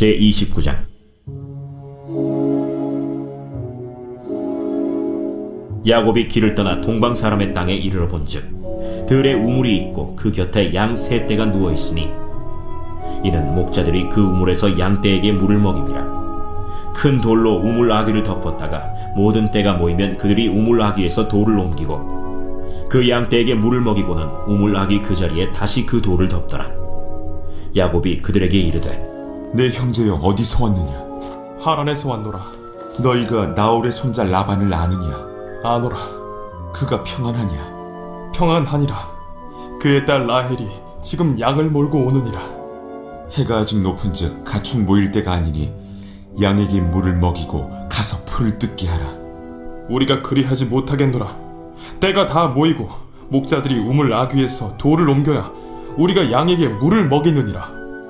제29장. 야곱이 길을 떠나 동방 사람의 땅에 이르러 본즉 들에 우물이 있고 그 곁에 양 세 떼가 누워 있으니 이는 목자들이 그 우물에서 양 떼에게 물을 먹임이라. 큰 돌로 우물 아귀를 덮었다가 모든 떼가 모이면 그들이 우물 아귀에서 돌을 옮기고 그 양 떼에게 물을 먹이고는 우물 아귀 그 자리에 다시 그 돌을 덮더라. 야곱이 그들에게 이르되 내 형제여 어디서 왔느냐? 하란에서 왔노라. 너희가 나홀의 손자 라반을 아느냐? 아노라. 그가 평안하냐? 평안하니라. 그의 딸 라헬이 지금 양을 몰고 오느니라. 해가 아직 높은즉 가축 모일 때가 아니니 양에게 물을 먹이고 가서 풀을 뜯게 하라. 우리가 그리하지 못하겠노라. 때가 다 모이고 목자들이 우물 아귀에서 돌을 옮겨야 우리가 양에게 물을 먹이느니라.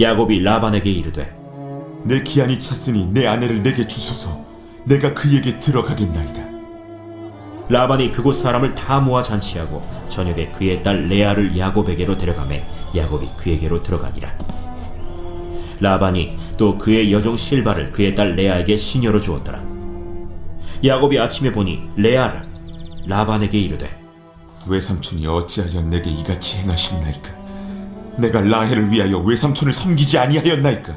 야곱이 라반에게 이르되 내 기한이 찼으니 내 아내를 내게 주소서. 내가 그에게 들어가겠나이다. 라반이 그곳 사람을 다 모아 잔치하고 저녁에 그의 딸 레아를 야곱에게로 데려가매 야곱이 그에게로 들어가니라. 라반이 또 그의 여종 실바를 그의 딸 레아에게 시녀로 주었더라. 야곱이 아침에 보니 레아를 라반에게 이르되 외삼촌이 어찌하여 내게 이같이 행하셨나이까? 내가 라헬을 위하여 외삼촌을 섬기지 아니하였나이까?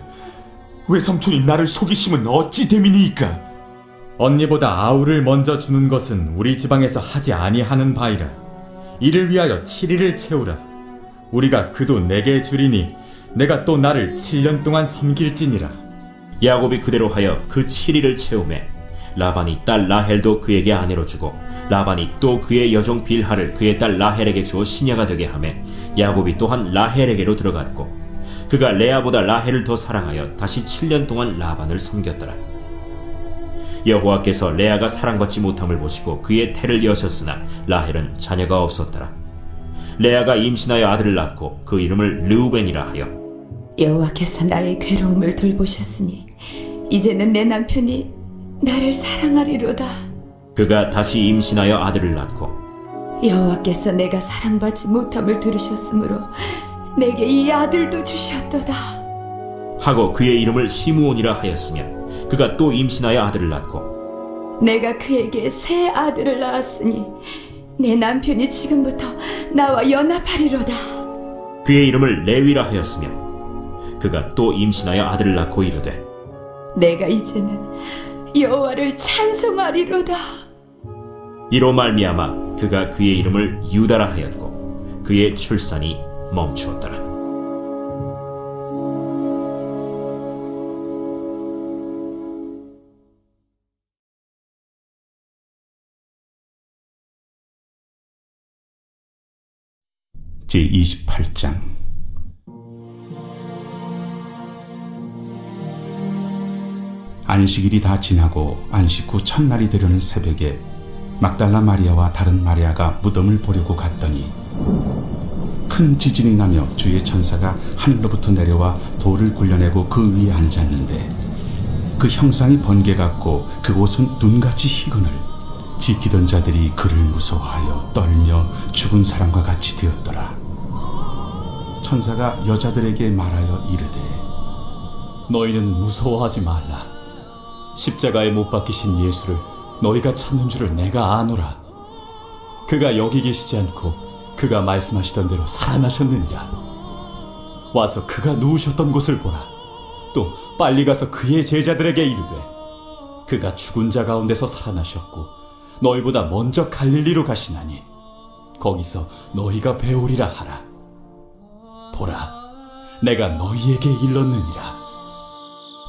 외삼촌이 나를 속이심은 어찌 됨이니이까? 언니보다 아우를 먼저 주는 것은 우리 지방에서 하지 아니하는 바이라. 이를 위하여 7일을 채우라. 우리가 그도 내게 주리니 내가 또 나를 7년 동안 섬길지니라. 야곱이 그대로 하여 그 7일을 채우매 라반이 딸 라헬도 그에게 아내로 주고 라반이 또 그의 여종 빌하를 그의 딸 라헬에게 주어 시녀가 되게 하매 야곱이 또한 라헬에게로 들어갔고 그가 레아보다 라헬을 더 사랑하여 다시 7년 동안 라반을 섬겼더라 여호와께서 레아가 사랑받지 못함을 보시고 그의 태를 여셨으나 라헬은 자녀가 없었더라 레아가 임신하여 아들을 낳고 그 이름을 르우벤이라 하여 여호와께서 나의 괴로움을 돌보셨으니 이제는 내 남편이 나를 사랑하리로다. 그가 다시 임신하여 아들을 낳고 여호와께서 내가 사랑받지 못함을 들으셨으므로 내게 이 아들도 주셨도다. 하고 그의 이름을 시므온이라 하였으며 그가 또 임신하여 아들을 낳고 내가 그에게 새 아들을 낳았으니 내 남편이 지금부터 나와 연합하리로다. 그의 이름을 레위라 하였으며 그가 또 임신하여 아들을 낳고 이르되 내가 이제는 여호와를 찬송하리로다. 이로 말미암아 그가 그의 이름을 유다라 하였고 그의 출산이 멈추었더라. 제28장 안식일이 다 지나고 안식 후 첫날이 되려는 새벽에 막달라 마리아와 다른 마리아가 무덤을 보려고 갔더니 큰 지진이 나며 주의 천사가 하늘로부터 내려와 돌을 굴려내고 그 위에 앉았는데 그 형상이 번개 같고 그곳은 눈같이 희건을 지키던 자들이 그를 무서워하여 떨며 죽은 사람과 같이 되었더라. 천사가 여자들에게 말하여 이르되 너희는 무서워하지 말라. 십자가에 못 박히신 예수를 너희가 찾는 줄을 내가 아노라. 그가 여기 계시지 않고 그가 말씀하시던 대로 살아나셨느니라. 와서 그가 누우셨던 곳을 보라. 또 빨리 가서 그의 제자들에게 이르되 그가 죽은 자 가운데서 살아나셨고 너희보다 먼저 갈릴리로 가시나니 거기서 너희가 배우리라 하라. 보라, 내가 너희에게 일렀느니라.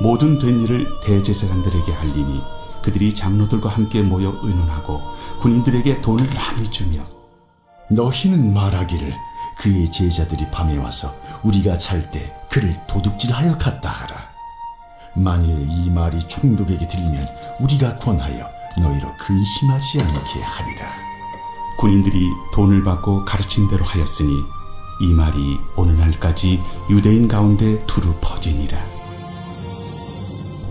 모든 된 일을 대제사장들에게 알리니 그들이 장로들과 함께 모여 의논하고 군인들에게 돈을 많이 주며 너희는 말하기를 그의 제자들이 밤에 와서 우리가 잘 때 그를 도둑질하여 갔다 하라. 만일 이 말이 총독에게 들리면 우리가 권하여 너희로 근심하지 않게 하리라. 군인들이 돈을 받고 가르친 대로 하였으니 이 말이 오늘날까지 유대인 가운데 두루 퍼지니라.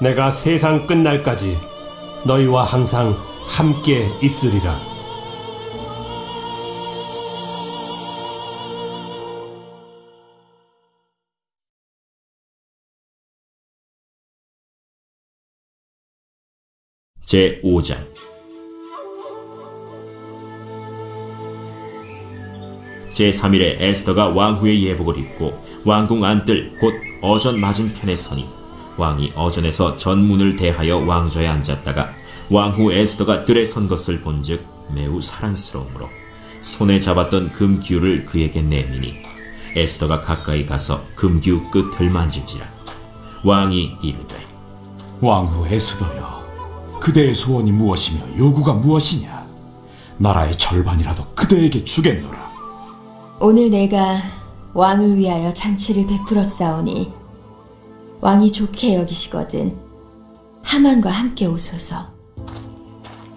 내가 세상 끝날까지 너희와 항상 함께 있으리라. 제 5장 제 3일에 에스더가 왕후의 예복을 입고 왕궁 안뜰 곧 어전 맞은편에 서니 왕이 어전에서 전문을 대하여 왕좌에 앉았다가 왕후 에스더가 뜰에 선 것을 본즉 매우 사랑스러우므로 손에 잡았던 금기울을 그에게 내미니 에스더가 가까이 가서 금기우 끝을 만질지라 왕이 이르되 왕후 에스더여, 그대의 소원이 무엇이며 요구가 무엇이냐? 나라의 절반이라도 그대에게 주겠노라. 오늘 내가 왕을 위하여 잔치를 베풀었사오니 왕이 좋게 여기시거든 하만과 함께 오소서.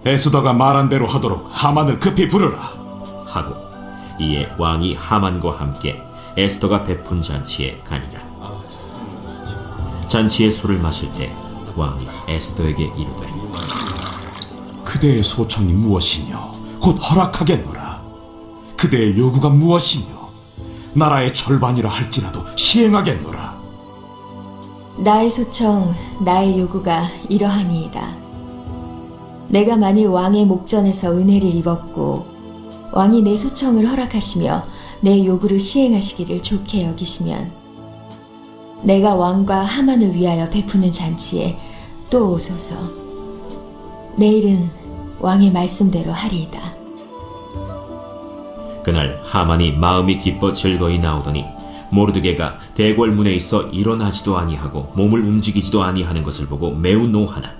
에스더가 말한 대로 하도록 하만을 급히 부르라. 하고 이에 왕이 하만과 함께 에스더가 베푼 잔치에 가니라. 잔치의 술을 마실 때 왕이 에스더에게 이르되 그대의 소청이 무엇이며 곧 허락하겠노라. 그대의 요구가 무엇이며 나라의 절반이라 할지라도 시행하겠노라. 나의 소청, 나의 요구가 이러하니이다. 내가 만일 왕의 목전에서 은혜를 입었고 왕이 내 소청을 허락하시며 내 요구를 시행하시기를 좋게 여기시면 내가 왕과 하만을 위하여 베푸는 잔치에 또 오소서. 내일은 왕의 말씀대로 하리이다. 그날 하만이 마음이 기뻐 즐거이 나오더니 모르드게가 대궐문에 있어 일어나지도 아니하고 몸을 움직이지도 아니하는 것을 보고 매우 노하나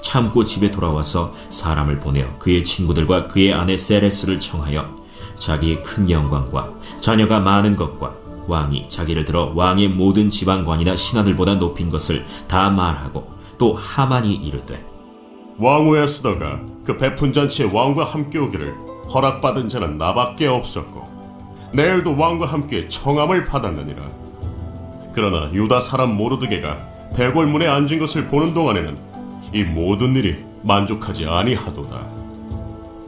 참고 집에 돌아와서 사람을 보내어 그의 친구들과 그의 아내 세레스를 청하여 자기의 큰 영광과 자녀가 많은 것과 왕이 자기를 들어 왕의 모든 지방관이나 신하들보다 높인 것을 다 말하고 또 하만이 이르되 왕후 에스더가 그 베푼 잔치에 왕과 함께 오기를 허락받은 자는 나밖에 없었고 내일도 왕과 함께 청함을 받았느니라. 그러나 유다 사람 모르드게가 대궐문에 앉은 것을 보는 동안에는 이 모든 일이 만족하지 아니하도다.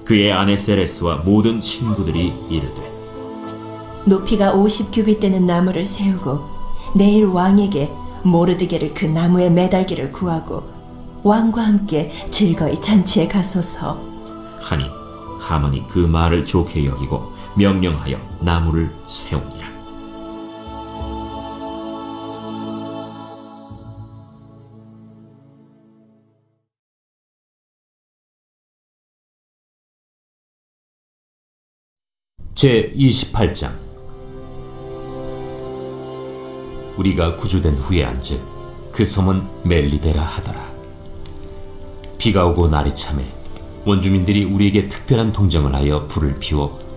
그의 아내 세레스와 모든 친구들이 이르되 높이가 50규빗 되는 나무를 세우고 내일 왕에게 모르드게를 그 나무에 매달기를 구하고 왕과 함께 즐거이 잔치에 가소서. 하니 하만이 그 말을 좋게 여기고 명령하여 나무를 세우니라. 제 28장 우리가 구조된 후에 앉은 그 섬은 멜리데라 하더라. 비가 오고 날이 참해 원주민들이 우리에게 특별한 동정을 하여 불을 피워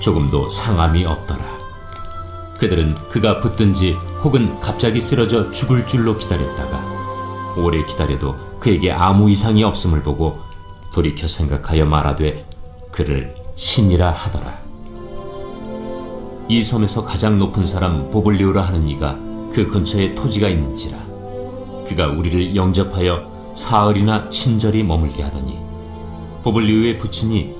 조금도 상함이 없더라. 그들은 그가 붙든지 혹은 갑자기 쓰러져 죽을 줄로 기다렸다가 오래 기다려도 그에게 아무 이상이 없음을 보고 돌이켜 생각하여 말하되 그를 신이라 하더라. 이 섬에서 가장 높은 사람 보블리오라 하는 이가 그 근처에 토지가 있는지라 그가 우리를 영접하여 사흘이나 친절히 머물게 하더니 보블리오의 부친이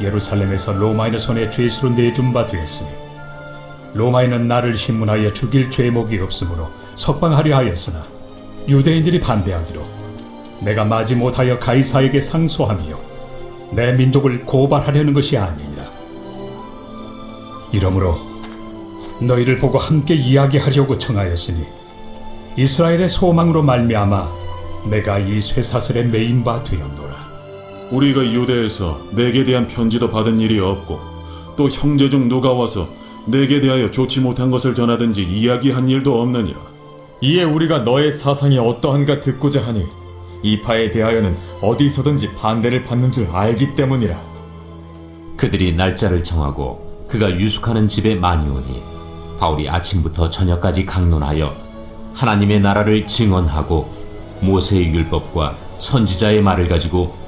예루살렘에서 로마인의 손에 죄수로 내준 바 되었으니 로마인은 나를 신문하여 죽일 죄목이 없으므로 석방하려 하였으나 유대인들이 반대하기로 내가 마지 못하여 가이사에게 상소하며 내 민족을 고발하려는 것이 아니니라 이러므로 너희를 보고 함께 이야기하려고 청하였으니 이스라엘의 소망으로 말미암아 내가 이 쇠사슬에 매인 바 되었노라. 우리가 유대에서 내게 대한 편지도 받은 일이 없고 또 형제 중 누가 와서 내게 대하여 좋지 못한 것을 전하든지 이야기한 일도 없느니라. 이에 우리가 너의 사상이 어떠한가 듣고자 하니 이 파에 대하여는 어디서든지 반대를 받는 줄 알기 때문이라. 그들이 날짜를 정하고 그가 유숙하는 집에 많이 오니 바울이 아침부터 저녁까지 강론하여 하나님의 나라를 증언하고 모세의 율법과 선지자의 말을 가지고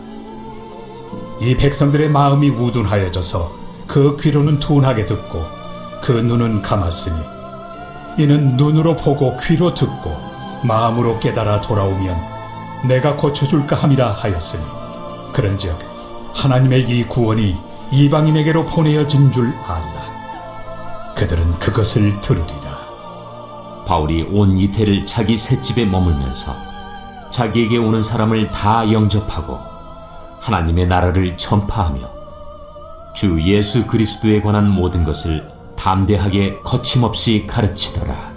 이 백성들의 마음이 우둔하여져서 그 귀로는 둔하게 듣고 그 눈은 감았으니 이는 눈으로 보고 귀로 듣고 마음으로 깨달아 돌아오면 내가 고쳐줄까 함이라 하였으니 그런즉 하나님의 이 구원이 이방인에게로 보내어진 줄 알라. 그들은 그것을 들으리라. 바울이 온 이태를 자기 셋집에 머물면서 자기에게 오는 사람을 다 영접하고 하나님의 나라를 전파하며 주 예수 그리스도에 관한 모든 것을 담대하게 거침없이 가르치더라.